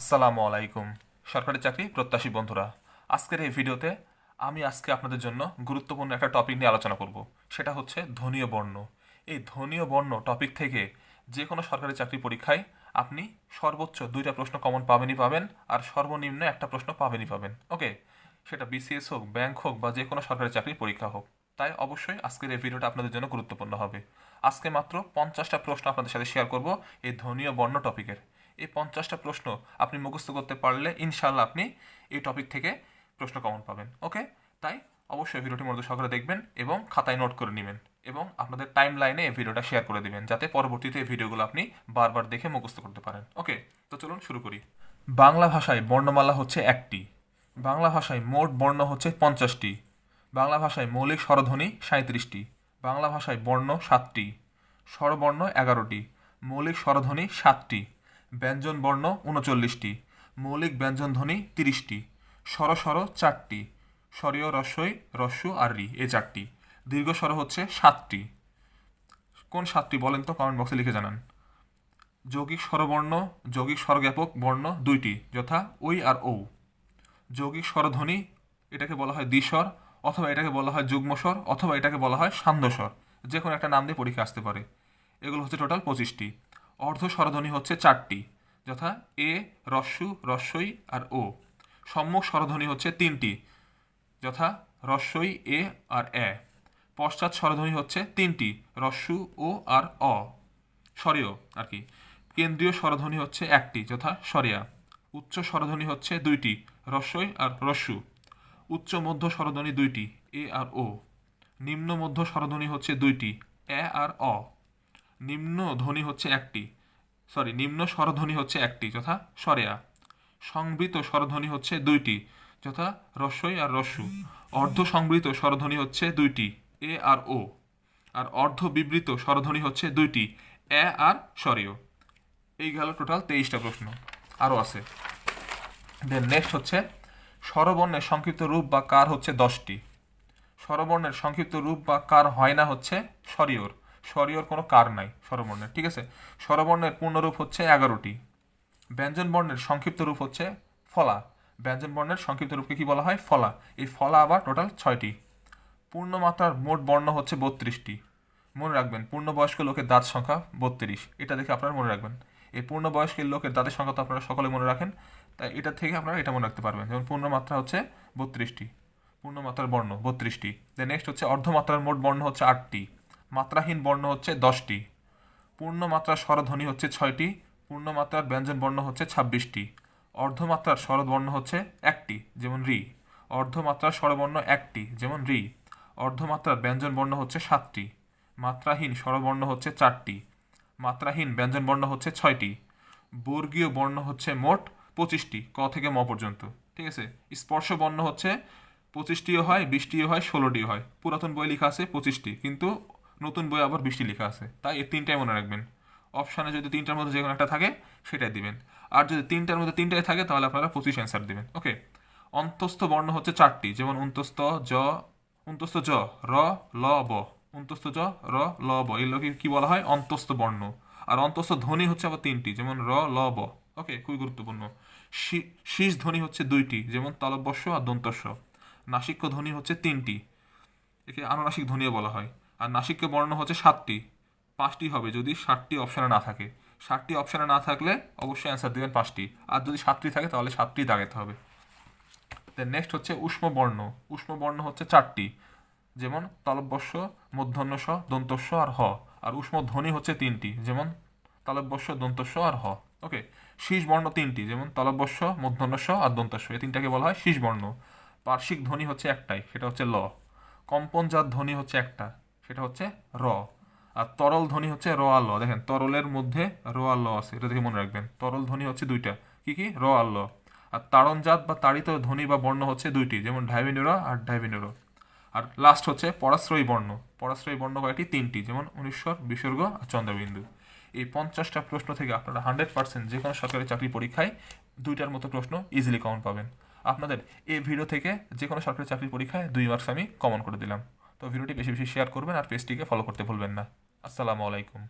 আসসালামু আলাইকুম, সরকারি চাকরি প্রত্যাশী বন্ধুরা। আজকের এই ভিডিওতে আমি আজকে আপনাদের জন্য গুরুত্বপূর্ণ একটা টপিক নিয়ে আলোচনা করব। সেটা হচ্ছে ধনীয় বর্ণ। এই ধনীয় বর্ণ টপিক থেকে যে কোনো সরকারি চাকরি পরীক্ষায় আপনি সর্বোচ্চ দুইটা প্রশ্ন কমন পাবেনই পাবেন আর সর্বনিম্ন একটা প্রশ্ন পাবেনই পাবেন, ওকে? সেটা বিসিএস হোক ব্যাংক হোক বা যে কোনো সরকারি চাকরির পরীক্ষা হোক। তাই অবশ্যই আজকের এই ভিডিওটা আপনাদের জন্য গুরুত্বপূর্ণ হবে। আজকে মাত্র পঞ্চাশটা প্রশ্ন আপনাদের সাথে শেয়ার করব এই ধনীয় বর্ণ টপিকের। এই পঞ্চাশটা প্রশ্ন আপনি মুখস্থ করতে পারলে ইনশাল্লাহ আপনি এই টপিক থেকে প্রশ্ন কমন পাবেন ওকে তাই অবশ্যই ভিডিওটি মনোযোগ সহকারে দেখবেন এবং খাতায় নোট করে নেবেন এবং আপনাদের টাইম লাইনে এই ভিডিওটা শেয়ার করে দিবেন যাতে পরবর্তীতে এই ভিডিওগুলো আপনি বারবার দেখে মুখস্থ করতে পারেন ওকে তো চলুন শুরু করি। বাংলা ভাষায় বর্ণমালা হচ্ছে একটি, বাংলা ভাষায় মোট বর্ণ হচ্ছে পঞ্চাশটি, বাংলা ভাষায় মৌলিক স্বরধ্বনি সাঁত্রিশটি বাংলা ভাষায় বর্ণ সাতটি, স্বরবর্ণ এগারোটি, মৌলিক স্বরধ্বনি সাতটি। ব্যঞ্জন বর্ণ উনচল্লিশটি, মৌলিক ব্যঞ্জন ধ্বনি তিরিশটি, স্বর স্বর চারটি, স্বরীয় রস্বই রস্যু আর রি, এ চারটি, দীর্ঘ স্বর হচ্ছে সাতটি। কোন সাতটি বলেন তো কমেন্ট বক্সে লিখে জানান। যৌগিক স্বরবর্ণ, যৌগিক স্বরজ্ঞাপক বর্ণ দুইটি, যথা ওই আর ও যৌগিক স্বরধ্বনি এটাকে বলা হয় দ্বিস্বর, অথবা এটাকে বলা হয় যুগ্মস্বর অথবা এটাকে বলা হয় সান্ধ্যস্বর যে কোনো একটা নাম দিয়ে পরীক্ষা আসতে পারে। এগুলো হচ্ছে টোটাল পঁচিশটি। অর্ধ স্বরধ্বনি হচ্ছে চারটি, যথা এ, রস্যু, রস্যই আর ও। সম্মুখ স্বরধ্বনি হচ্ছে তিনটি, যথা রস্যই, এ আর এ। পশ্চাৎ স্বরধ্বনি হচ্ছে তিনটি, রস্যু, ও আর অ। স্বরীয় আর কি। কেন্দ্রীয় স্বরধ্বনি হচ্ছে একটি, যথা স্বরিয়া। উচ্চ স্বরধ্বনি হচ্ছে দুইটি, রস্যই আর রস্যু। উচ্চ মধ্য স্বরধ্বনি দুইটি, এ আর ও। নিম্ন মধ্য স্বরধ্বনি হচ্ছে দুইটি, এ আর অ। নিম্ন ধ্বনি হচ্ছে একটি। সরি নিম্ন স্বরধ্বনি হচ্ছে একটি, যথা স্বরেয়া। সংবৃত স্বরধ্বনি হচ্ছে দুইটি, যথা রস্যই আর রস্যু। অর্ধ সংবৃত স্বরধ্বনি হচ্ছে দুইটি, এ আর ও। আর অর্ধ বিবৃত স্বরধ্বনি হচ্ছে দুইটি, এ আর স্বরীয়। এই গেল টোটাল তেইশটা প্রশ্ন। আরও আছে। দেন নেক্সট হচ্ছে, স্বরবর্ণের সংক্ষিপ্ত রূপ বা কার হচ্ছে দশটি। স্বরবর্ণের সংক্ষিপ্ত রূপ বা কার হয় না হচ্ছে স্বরীয়র। স্বরীয়র কোনো কার নাই, স্বরবর্ণের, ঠিক আছে? স্বরবর্ণের পূর্ণরূপ হচ্ছে এগারোটি। ব্যঞ্জন বর্ণের সংক্ষিপ্ত রূপ হচ্ছে ফলা। ব্যঞ্জন বর্ণের সংক্ষিপ্ত রূপকে কি বলা হয়? ফলা। এই ফলা আবার টোটাল ছয়টি। পূর্ণমাত্রার মোট বর্ণ হচ্ছে বত্রিশটি। মনে রাখবেন, পূর্ণবয়স্ক লোকের দাঁত সংখ্যা বত্রিশ। এটা দেখে আপনারা মনে রাখবেন। এই পূর্ণবয়স্ক লোকের দাঁতের সংখ্যা তো আপনারা সকলে মনে রাখেন, তাই এটা থেকে আপনারা এটা মনে রাখতে পারবেন। যেমন পূর্ণমাত্রা হচ্ছে বত্রিশটি। পূর্ণমাত্রার বর্ণ বত্রিশটি। দেন নেক্সট হচ্ছে অর্ধমাত্রার মোট বর্ণ হচ্ছে আটটি। মাত্রাহীন বর্ণ হচ্ছে দশটি। পূর্ণমাত্রার স্বরধ্বনি হচ্ছে ছয়টি, পূর্ণমাত্রার ব্যঞ্জন বর্ণ হচ্ছে ছাব্বিশটি। অর্ধমাত্রার স্বরবর্ণ হচ্ছে একটি, যেমন রি। অর্ধমাত্রার স্বরবর্ণ একটি, যেমন রি। অর্ধমাত্রার ব্যঞ্জন বর্ণ হচ্ছে সাতটি। মাত্রাহীন স্বরবর্ণ হচ্ছে চারটি। মাত্রাহীন ব্যঞ্জন বর্ণ হচ্ছে ছয়টি। বর্গীয় বর্ণ হচ্ছে মোট পঁচিশটি, ক থেকে ম পর্যন্ত। ঠিক আছে? স্পর্শ বর্ণ হচ্ছে পঁচিশটিও হয়, বিশটিও হয়, ষোলোটিও হয়। পুরাতন বই লেখা আছে পঁচিশটি, কিন্তু নতুন বই আবার বৃষ্টি লেখা আছে। তাই এই তিনটাই মনে রাখবেন। অপশানে যদি তিনটার মধ্যে যে কোনো একটা থাকে, সেটাই দিবেন। আর যদি তিনটার মধ্যে তিনটাই থাকে, তাহলে আপনারা পঁচিশ অ্যান্সার দিবেন। ওকে অন্তস্থ বর্ণ হচ্ছে চারটি। যেমন অন্তস্থ জ অন্তস্থ জ র ল ব অন্তস্থ জ র ল ব এগুলোকে কি বলা হয়? অন্তস্থ বর্ণ। আর অন্তস্থ ধ্বনি হচ্ছে আবার তিনটি। যেমন র ল ব ওকে খুবই গুরুত্বপূর্ণ। শীষ ধ্বনি হচ্ছে দুইটি। যেমন তালব্যস্য আর দন্তস্য। নাসিক্য ধ্বনি হচ্ছে তিনটি। একে আনুনাসিক ধ্বনিও বলা হয়। আর নাসিককে বর্ণ হচ্ছে সাতটি। পাঁচটি হবে, যদি ষাটটি অপশানে না থাকে। ষাটটি অপশানে না থাকলে অবশ্যই অ্যান্সার দেবেন পাঁচটি। আর যদি সাতটি থাকে, তাহলে সাতটি দাগাতে হবে। দেন নেক্সট হচ্ছে উষ্ম বর্ণ। উষ্ম বর্ণ হচ্ছে চারটি। যেমন তালব্যস্য মূর্ধন্যস্য দন্তস্য আর হ। আর উষ্ম ধ্বনি হচ্ছে তিনটি। যেমন তালব্যস্য, দন্তস্য আর হ। ওকে শীষ বর্ণ তিনটি। যেমন তালব্যস্য মূর্ধন্যস্য আর দন্তস্য। এই তিনটাকে বলা হয় শীষ বর্ণ। পার্শ্বিক ধ্বনি হচ্ছে একটাই, সেটা হচ্ছে ল। কম্পনজাত ধ্বনি হচ্ছে একটা। সেটা হচ্ছে র। আর তরল ধ্বনি হচ্ছে র আর ল দেখেন, তরলের মধ্যে র আর ল আছে, এটা দেখে মনে রাখবেন। তরল ধ্বনি হচ্ছে দুইটা। কি কি? র আর ল আর তাড়নজাত বা তাড়িত ধ্বনি বা বর্ণ হচ্ছে দুইটি, যেমন ডাইভিনুরা আর ডাইভিনুরো আর লাস্ট হচ্ছে পরাশ্রয়ী বর্ণ। পরাশ্রয়ী বর্ণ কয়েকটি তিনটি, যেমন উনিশ্বর, বিসর্গ আর চন্দ্রবিন্দু। এই পঞ্চাশটা প্রশ্ন থেকে আপনারা হান্ড্রেড পার্সেন্ট যে কোনো সরকারি চাকরি পরীক্ষায় দুইটার মতো প্রশ্ন ইজিলি কমন পাবেন। আপনাদের এই ভিডিও থেকে যে কোনো সরকারি চাকরি পরীক্ষায় দুই মার্কস আমি কমন করে দিলাম। তো ভিডিওটি বেশি বেশি শেয়ার করবেন আর পেজটিকে ফলো করতে ভুলবেন না। আসসালামু আলাইকুম।